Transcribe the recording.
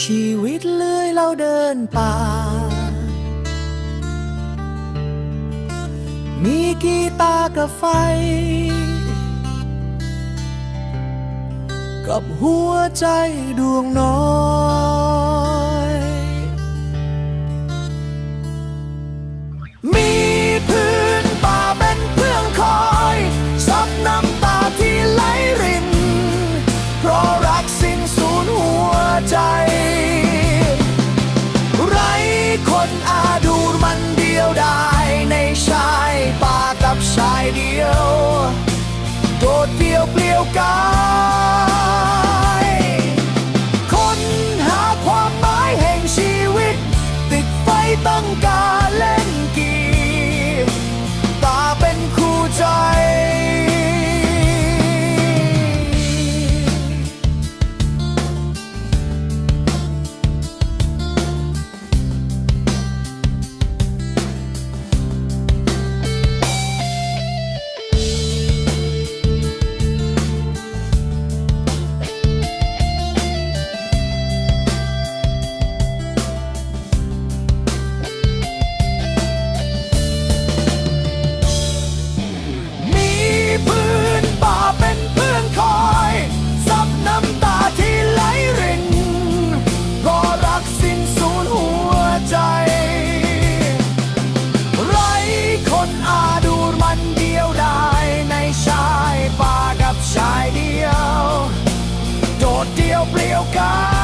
ชีวิตเลื่อยเราเดินป่า มีกีตาร์กับไฟ กับหัวใจดวงน้อย sempre eu. ปลี่ยวกัน